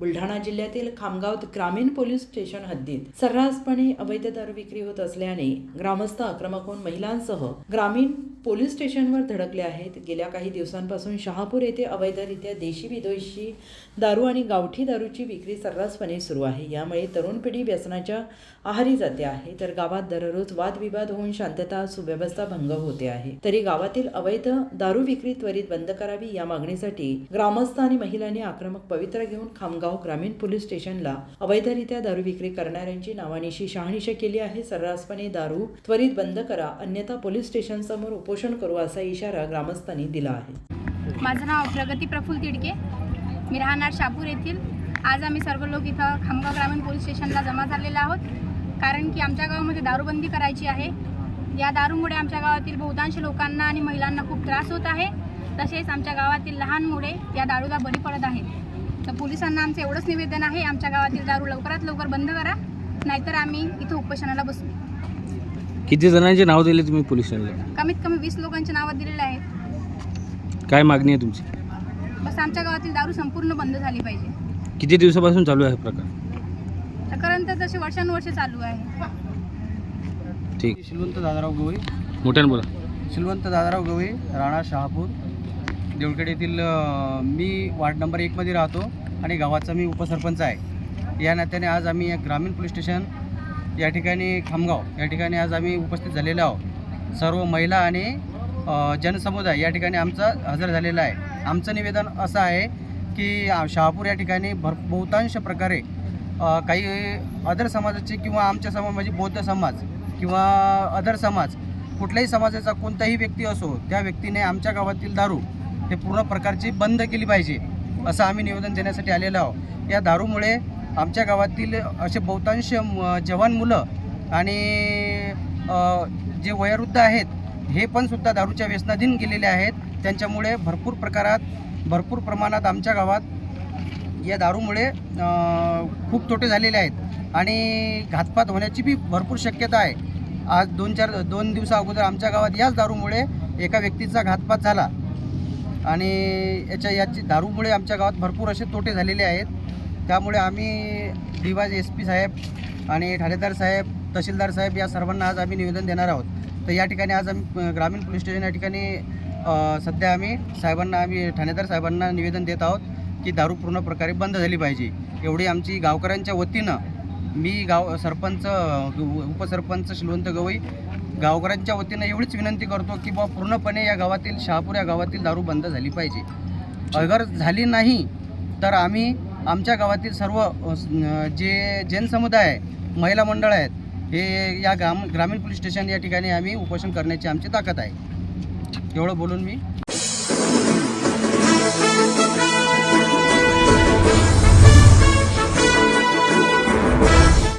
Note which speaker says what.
Speaker 1: बुलढाणा जिल्ह्यातील खामगाव ग्रामीण police station हद्दीत सर्रासपणे अवैध दारू विक्री होत असल्याने ग्रामस्थ आक्रमक होऊन महिलांसह ग्रामीण पोलीस स्टेशनवर धडकले आहेत. गेल्या काही दिवसांपासून शहापूर येथे अवैधरित्या देशी विदेशी दारू आणि गावठी दारूची विक्री सर्रासपणे सुरू आहे. यामुळे तरुण पिढी व्यसनाच्या आहारी जाते आहे. तर गावात दररोज वादविवाद होऊन शांतता सुव्यवस्था भंग होते आहे. तरी गावातील अवैध दारू विक्री त्वरित बंद करावी या मागणीसाठी ग्रामस्थ आणि महिलांनी आक्रमक पवित्रा घेऊन खामगाव ग्रामीण पोलीस स्टेशनला अवैधरित्या दारू विक्री करणाऱ्यांची नावानिशी शहानिशा केली आहे. सर्रासपणे दारू त्वरित बंद करा अन्यथा पोलीस स्टेशन समोर उपोषण करू असा इशारा ग्रामस्थांनी दिला आहे.
Speaker 2: माझं नाव प्रगती प्रफुल तिडके. मी राहणार शापूर येथील. आज आम्ही सर्व लोक इथं खामगाव ग्रामीण पोलीस स्टेशनला जमा झालेला आहोत. कारण की आमच्या गावामध्ये दारूबंदी करायची आहे. या दारूमुळे आमच्या गावातील बहुतांश लोकांना आणि महिलांना खूप त्रास होत आहे. तसेच आमच्या गावातील लहान मुले या दारूला बळी पडत आहेत. तर पोलिसांना आमचं एवढंच निवेदन आहे. आमच्या गावातील दारू लवकरात लवकर बंद करा. नाहीतर आम्ही इथं उपोषणाला बसू.
Speaker 3: किती जणांचे नाव दिले तुम्ही पोलिसांना
Speaker 2: कमीत कमी वीस लोकांची नावं दिलेली आहेत.
Speaker 3: काय मागणी आहे तुमची?
Speaker 2: बस आमच्या गावातील दारू संपूर्ण बंद झाली पाहिजे.
Speaker 3: किती दिवसापासून चालू आहे हा प्रकार?
Speaker 2: प्रकरण तर तसे वर्षानुवर्ष चालू आहे.
Speaker 3: ठीक.
Speaker 4: शिलवंत दादाराव गवई.
Speaker 3: मोठ्यानं बोला.
Speaker 4: शिलवंत दादाराव गवई राणा शहापूर. देवळखेड येथील मी वार्ड नंबर एकमध्ये राहतो आणि गावाचा मी उपसरपंच आहे. या नात्याने आज आम्ही ग्रामीण पोलीस स्टेशन या ठिकाणी खामगाव या ठिकाणी आज आम्ही उपस्थित झालेलो आहोत. सर्व महिला आणि जनसमुदाय या ठिकाणी आमचा हजर झालेला आहे. आमचं निवेदन असं आहे की शहापूर या ठिकाणी भर बहुतांश प्रकारे काही अदर समाजाचे किंवा आमच्या समाज म्हणजे बौद्ध समाज किंवा अदर समाज कुठल्याही समाजाचा कोणताही व्यक्ती असो त्या व्यक्तीने आमच्या गावातील दारू हे पूर्ण प्रकारची बंद केली पाहिजे असं आम्ही निवेदन देण्यासाठी आलेलो आहोत. या दारूमुळे आमच्या गावातील असे बहुतांश जवान मुलं आणि जे वयोवृद्ध आहेत हे पण सुद्धा दारूच्या व्यसनाधीन गेलेले आहेत. त्यांच्यामुळे भरपूर प्रकारात भरपूर प्रमाणात आमच्या गावात या दारूमुळे खूप तोटे झालेले आहेत. आणि घातपात होण्याची बी भरपूर शक्यता आहे. आज दोन चार दोन दिवसा अगोदर आमच्या गावात याच दारूमुळे एका व्यक्तीचा घातपात झाला. आणि याच्या याची दारूमुळे आमच्या गावात भरपूर असे तोटे झालेले आहेत. त्यामुळे आम्ही दिवाज एस पी साहेब आणि ठाणेदार साहेब तहसीलदार साहेब या सर्वांना आज आम्ही निवेदन देणार आहोत. तर या ठिकाणी आज आम्ही ग्रामीण पोलीस स्टेशन या ठिकाणी सध्या आम्ही साहेबांना आम्ही ठाणेदार साहेबांना निवेदन देत आहोत की दारू पूर्ण प्रकारे बंद झाली पाहिजे. एवढी आमची गावकऱ्यांच्या वतीनं मी गाव सरपंच उपसरपंच श्रीवंत गवई गावकऱ्यांच्या वतीनं एवढीच विनंती करतो की बा पूर्णपणे या गावातील शहापूर या गावातील दारू बंद झाली पाहिजे. अगर झाली नाही तर आम्ही आमच्या गावातील सर्व जे जैन समुदाय आहे महिला मंडळ आहेत हे या ग्राम ग्रामीण पोलीस स्टेशन या ठिकाणी आम्ही उपोषण करण्याची आमची ताकद आहे. एवढं बोलून मी